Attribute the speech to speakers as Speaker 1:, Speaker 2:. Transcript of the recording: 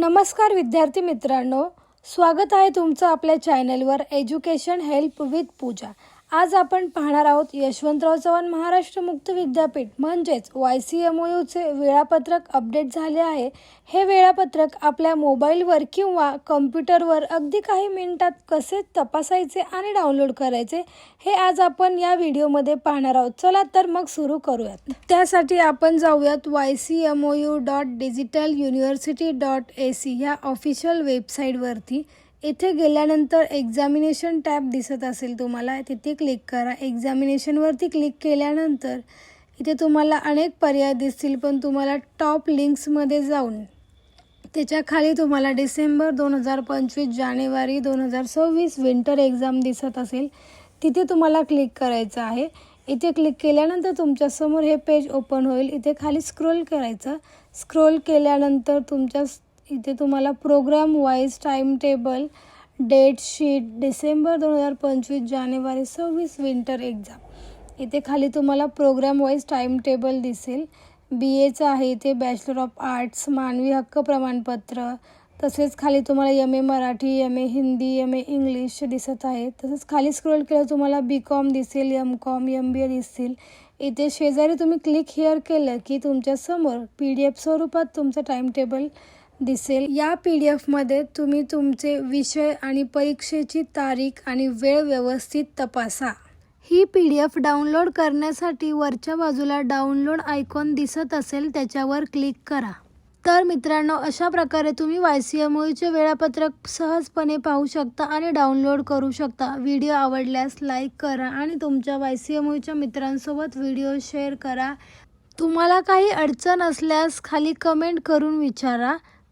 Speaker 1: नमस्कार विद्यार्थी मित्रांनो. स्वागत आहे तुमचं आपल्या चॅनलवर एज्युकेशन हेल्प विथ पूजा. आज आपण पाहणार आहोत यशवंतराव चव्हाण महाराष्ट्र मुक्त विद्यापीठ. म्हणजेच वाय सी एम ओ यूचे वेळापत्रक अपडेट झाले आहे. हे वेळापत्रक आपल्या मोबाईलवर किंवा कम्प्युटरवर अगदी काही मिनिटात कसे तपासायचे आणि डाउनलोड करायचे हे आज आपण या व्हिडिओमध्ये पाहणार आहोत. चला तर मग सुरू करूयात. त्यासाठी आपण जाऊयात Y C M O U dot digital university dot A C ह्या ऑफिशियल वेबसाईटवरती इथे गेल्यानंतर एक्झामिनेशन टॅब दिसत असेल तुम्हाला तिथे क्लिक करा. एक्झामिनेशनवरती क्लिक केल्यानंतर इथे तुम्हाला अनेक पर्याय दिसतील पण तुम्हाला टॉप लिंक्समध्ये जाऊन त्याच्याखाली तुम्हाला डिसेंबर दोन हजार पंचवीस जानेवारी दोन हजार सव्वीस विंटर एक्झाम दिसत असेल तिथे तुम्हाला क्लिक करायचं आहे. इथे क्लिक केल्यानंतर तुमच्यासमोर हे पेज ओपन होईल. इथे खाली स्क्रोल करायचं. स्क्रोल केल्यानंतर तुमच्या इथे तुम्हाला program wise time table date sheet December दोन हजार पंचवीस जानेवारी सव्वीस विंटर एक्झाम इथे खाली तुम्हाला प्रोग्राम वाईज टाईम टेबल दिसेल. बी एचं आहे इथे बॅचलर ऑफ आर्ट्स मानवी हक्क प्रमाणपत्र. तसेच खाली तुम्हाला M A Marathi M A Hindi M A English दिसत आहे. तसेच खाली स्क्रोल केलं तुम्हाला बी कॉम दिसेल M com M B A दिसतील. इथे शेजारी तुम्ही क्लिक हिअर केलं की तुमच्यासमोर पी डी एफ स्वरूपात तुमचं टाईम टेबल दिसेल. या पी डी एफमध्ये तुम्ही तुमचे विषय आणि परीक्षेची तारीख आणि वेळ व्यवस्थित तपासा. ही पी डी एफ डाउनलोड करण्यासाठी वरच्या बाजूला डाउनलोड आयकॉन दिसत असेल त्याच्यावर क्लिक करा. तर मित्रांनो अशा प्रकारे तुम्ही वाय सी एम ओचे वेळापत्रक सहजपणे पाहू शकता आणि डाउनलोड करू शकता. व्हिडिओ आवडल्यास लाईक करा आणि तुमच्या वाय सी एम ओच्या मित्रांसोबत व्हिडिओ शेअर करा. तुम्हाला काही अडचण असल्यास खाली कमेंट करून विचारा.